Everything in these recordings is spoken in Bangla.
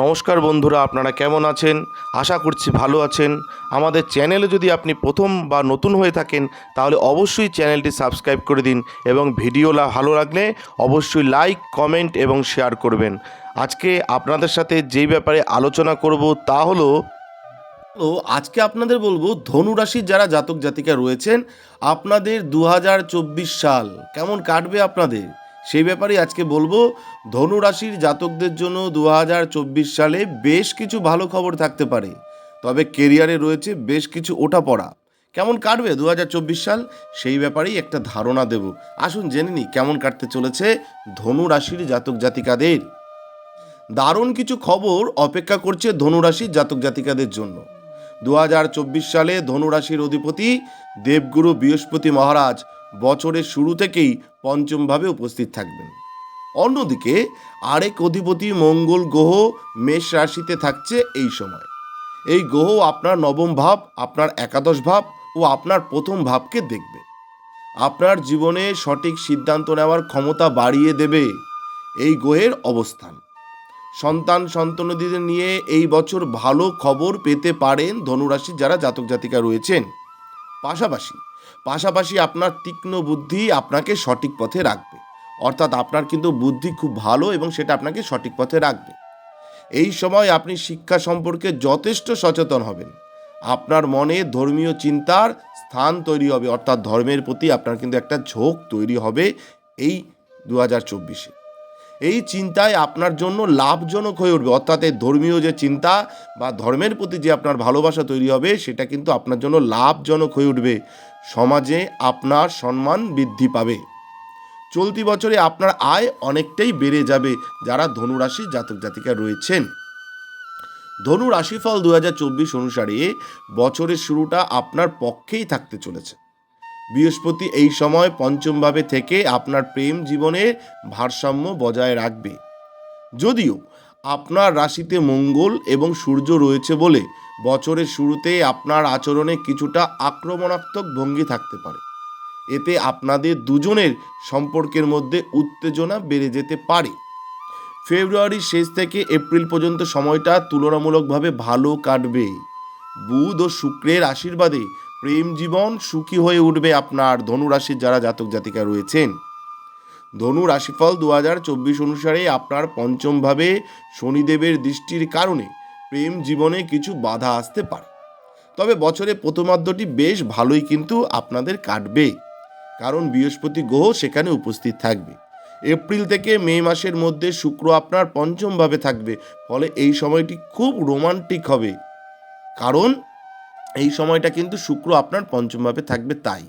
নমস্কার বন্ধুরা, আপনারা কেমন আছেন? আশা করছি ভালো আছেন। আমাদের চ্যানেলে যদি আপনি প্রথম বা নতুন হয়ে থাকেন, তাহলে অবশ্যই চ্যানেলটি সাবস্ক্রাইব করে দিন এবং ভিডিও ভালো লাগলে অবশ্যই লাইক, কমেন্ট এবং শেয়ার করবেন। আজকে আপনাদের সাথে যেই ব্যাপারে আলোচনা করব তা হলো, তো আজকে আপনাদের বলব, ধনু রাশির যারা জাতক জাতিকা রয়েছেন, আপনাদের দু হাজার চব্বিশ সাল কেমন কাটবে আপনাদের? সেই ব্যাপারে আজকে বলব, ধনু রাশির জাতকদের জন্য দু হাজার চব্বিশ সালে বেশ কিছু ভালো খবর থাকতে পারে। তবে কেরিয়ারে রয়েছে বেশ কিছু ওঠা পড়া। কেমন কাটবে দু হাজার চব্বিশ সাল? সেই ব্যাপারেই একটা ধারণা দেব। আসুন জেনে নিই কেমন কাটতে চলেছে ধনু রাশির জাতক জাতিকাদের। দারুণ কিছু খবর অপেক্ষা করছে ধনুরাশির জাতক জাতিকাদের জন্য। দু হাজার চব্বিশ সালে ধনুরাশির অধিপতি দেবগুরু বৃহস্পতি মহারাজ বছরের শুরু থেকেই পঞ্চমভাবে উপস্থিত থাকবেন। অন্যদিকে, আরেক অধিপতি মঙ্গল গ্রহ মেষ রাশিতে থাকছে এই সময়। এই গ্রহ আপনার নবম ভাব, আপনার একাদশ ভাব ও আপনার প্রথম ভাবকে দেখবে। আপনার জীবনে সঠিক সিদ্ধান্ত নেওয়ার ক্ষমতা বাড়িয়ে দেবে এই গ্রহের অবস্থান। সন্তান সন্তানদের নিয়ে এই বছর ভালো খবর পেতে পারেন ধনুরাশির যারা জাতক জাতিকা রয়েছেন। পাশাপাশি পাশাপাশি আপনার তীক্ষ্ণ বুদ্ধি আপনাকে সঠিক পথে রাখবে। অর্থাৎ আপনার কিন্তু বুদ্ধি খুব ভালো এবং সেটা আপনাকে সঠিক পথে রাখবে। এই সময় আপনি শিক্ষা সম্পর্কে যথেষ্ট সচেতন হবেন। আপনার মনে ধর্মীয় চিন্তার স্থান তৈরি হবে, অর্থাৎ ধর্মের প্রতি আপনার কিন্তু একটা ঝোঁক তৈরি হবে এই দু হাজার চব্বিশে। এই চিন্তায় আপনার জন্য লাভজনক হয়ে উঠবে। অর্থাৎ এই ধর্মীয় যে চিন্তা বা ধর্মের প্রতি যে আপনার ভালোবাসা তৈরি হবে, সেটা কিন্তু আপনার জন্য লাভজনক হয়ে উঠবে। সমাজে আপনার সম্মান বৃদ্ধি পাবে। চলতি বছরে আপনার আয় অনেকটাই বেড়ে যাবে, যারা ধনুরাশি জাতক জাতিকা রয়েছেন। ধনু রাশিফল দু অনুসারে বছরের শুরুটা আপনার পক্ষেই থাকতে চলেছে। বৃহস্পতি এই সময় পঞ্চমভাবে থেকে আপনার প্রেম জীবনের ভারসাম্য বজায় রাখবে। যদিও আপনার রাশিতে মঙ্গল এবং সূর্য রয়েছে বলে বছরের শুরুতে আপনার আচরণে কিছুটা আক্রমণাত্মক ভঙ্গি থাকতে পারে। এতে আপনাদের দুজনের সম্পর্কের মধ্যে উত্তেজনা বেড়ে যেতে পারে। ফেব্রুয়ারির শেষ থেকে এপ্রিল পর্যন্ত সময়টা তুলনামূলকভাবে ভালো কাটবে। বুধ ও শুক্রের আশীর্বাদে প্রেম জীবন সুখী হয়ে উঠবে আপনার ধনুরাশির যারা জাতক জাতিকা রয়েছেন। ধনু রাশিফল দু হাজার চব্বিশ অনুসারে আপনার পঞ্চমভাবে শনিদেবের দৃষ্টির কারণে প্রেম জীবনে কিছু বাধা আসতে পারে। তবে বছরে প্রথমার্ধটি বেশ ভালোই কিন্তু আপনাদের কাটবে। কারণ বৃহস্পতি গ্রহ সেখানে উপস্থিত থাকবে। এপ্রিল থেকে মে মাসের মধ্যে শুক্র আপনার পঞ্চমভাবে থাকবে। ফলে এই সময়টি খুব রোমান্টিক হবে। কারণ এই সময়টা কিন্তু শুক্র আপনার পঞ্চমভাবে থাকবে তাই।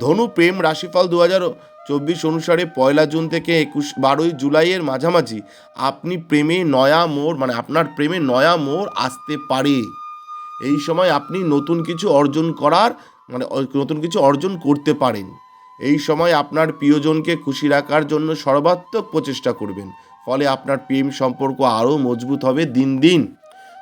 ধনু প্রেম রাশিফল দু হাজার চব্বিশ অনুসারে পয়লা জুন থেকে একুশ বারোই জুলাইয়ের মাঝামাঝি আপনি প্রেমে নয়া মোড় মানে আপনার প্রেমে নয়া মোড় আসতে পারে। এই সময় আপনি নতুন কিছু অর্জন করার মানে নতুন কিছু অর্জন করতে পারেন। এই সময় আপনার প্রিয়জনকে খুশি রাখার জন্য সর্বাত্মক প্রচেষ্টা করবেন। ফলে আপনার প্রেম সম্পর্ক আরও মজবুত হবে দিন দিন।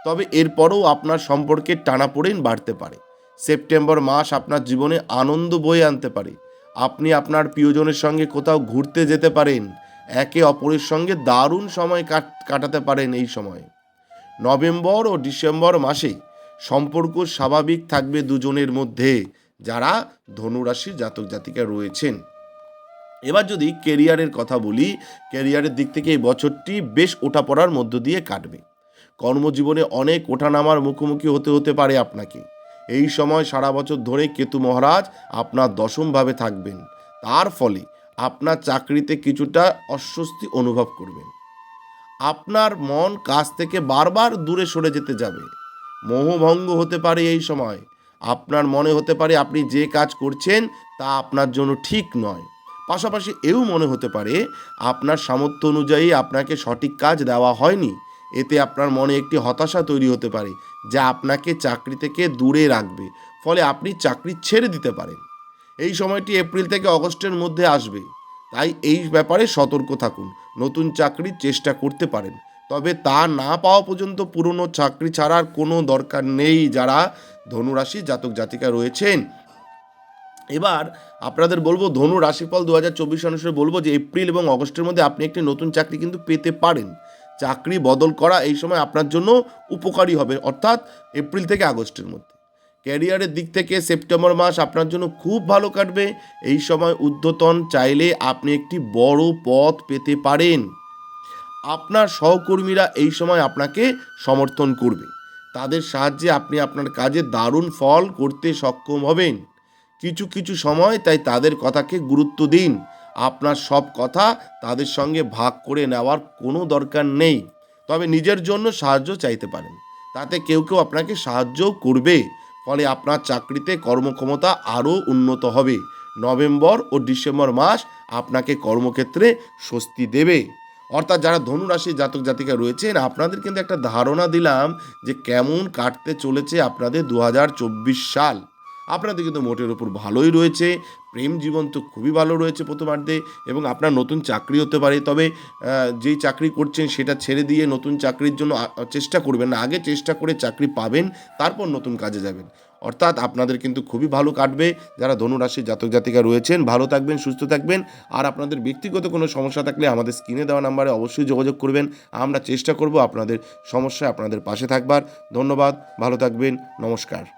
তবে এরপরও আপনার সম্পর্কের টানাপোড়েন বাড়তে পারে। সেপ্টেম্বর মাস আপনার জীবনে আনন্দ বয়ে আনতে পারে। আপনি আপনার প্রিয়জনের সঙ্গে কোথাও ঘুরতে যেতে পারেন, একে অপরের সঙ্গে দারুণ সময় কাট- কাটাতে পারেন এই সময়ে। নভেম্বর ও ডিসেম্বর মাসে সম্পর্ক স্বাভাবিক থাকবে দুজনের মধ্যে, যারা ধনুরাশির জাতক জাতিকা রয়েছেন। এবার যদি কেরিয়ারের কথা বলি কেরিয়ারের দিক থেকে এই বছরটি বেশ ওঠাপড়ার মধ্য দিয়ে কাটবে। কর্মজীবনে অনেক ওঠানামার মুখোমুখি হতে হতে পারে আপনাকে। এই সময় সারা বছর ধরে কেতু মহারাজ আপনার দশমভাবে থাকবেন। তার ফলে আপনার চাকরিতে কিছুটা অস্বস্তি অনুভব করবেন। আপনার মন কাজ থেকে বারবার দূরে সরে যেতে যাবে। মোহভঙ্গ হতে পারে এই সময়। আপনার মনে হতে পারে আপনি যে কাজ করছেন তা আপনার জন্য ঠিক নয়। পাশাপাশি এও মনে হতে পারে, আপনার সামর্থ্য অনুযায়ী আপনাকে সঠিক কাজ দেওয়া হয়নি। এতে আপনার মনে একটি হতাশা তৈরি হতে পারে যা আপনাকে চাকরি থেকে দূরে রাখবে, ফলে আপনি চাকরি ছেড়ে দিতে পারেন। এই সময়টি এপ্রিল থেকে অগস্টের মধ্যে আসবে, তাই এই ব্যাপারে সতর্ক থাকুন। নতুন চাকরির চেষ্টা করতে পারেন, তবে তা না পাওয়া পর্যন্ত পুরনো চাকরি ছাড়ার কোনো দরকার নেই যারা ধনুরাশি জাতক জাতিকা রয়েছেন। এবার আপনাদের বলব ধনু রাশিফল দু হাজার চব্বিশ অনুসারে বলব যে এপ্রিল এবং অগস্টের মধ্যে আপনি একটি নতুন চাকরি কিন্তু পেতে পারেন। চাকরি বদল করা এই সময় আপনার জন্য উপকারী হবে, অর্থাৎ এপ্রিল থেকে আগস্টের মধ্যে। ক্যারিয়ারের দিক থেকে সেপ্টেম্বর মাস আপনার জন্য খুব ভালো কাটবে। এই সময় ঊর্ধ্বতন চাইলে আপনি একটি বড় পথ পেতে পারেন। আপনার সহকর্মীরা এই সময় আপনাকে সমর্থন করবে। তাদের সাহায্যে আপনি আপনার কাজে দারুণ ফল করতে সক্ষম হবেন। কিছু কিছু সময় তাই তাদের কথাকে গুরুত্ব দিন। আপনার সব কথা তাদের সঙ্গে ভাগ করে নেওয়ার কোনো দরকার নেই। তবে নিজের জন্য সাহায্য চাইতে পারেন। তাতে কেউ কেউ আপনাকে সাহায্য করবে। ফলে আপনার চাকরিতে কর্মক্ষমতা আরও উন্নত হবে। নভেম্বর ও ডিসেম্বর মাস আপনাকে কর্মক্ষেত্রে স্বস্তি দেবে। অর্থাৎ যারা ধনুরাশি জাতক জাতিকা রয়েছেন, আপনাদের কিন্তু একটা ধারণা দিলাম যে কেমন কাটতে চলেছে আপনাদের দু হাজার চব্বিশ সাল। আপনাদের কিন্তু মোটের উপর ভালোই রয়েছে, প্রেম জীবন তো খুবই ভালো রয়েছে প্রথমার্ধে এবং আপনার নতুন চাকরি হতে পারে, তবে যেই চাকরি করছেন সেটা ছেড়ে দিয়ে নতুন চাকরির জন্য চেষ্টা করবেন না, আগে চেষ্টা করে চাকরি পাবেন, তারপর নতুন কাজে যাবেন। অর্থাৎ আপনাদের কিন্তু খুবই ভালো কাটবে, যারা ধনুরাশির জাতক জাতিকা রয়েছেন, ভালো থাকবেন, সুস্থ থাকবেন, আর আপনাদের ব্যক্তিগত কোনো সমস্যা থাকলে আমাদের স্ক্রিনে দেওয়া নাম্বারে অবশ্যই যোগাযোগ করবেন, আমরা চেষ্টা করব আপনাদের সমস্যায় আপনাদের পাশে থাকবার। ধন্যবাদ, ভালো থাকবেন, নমস্কার।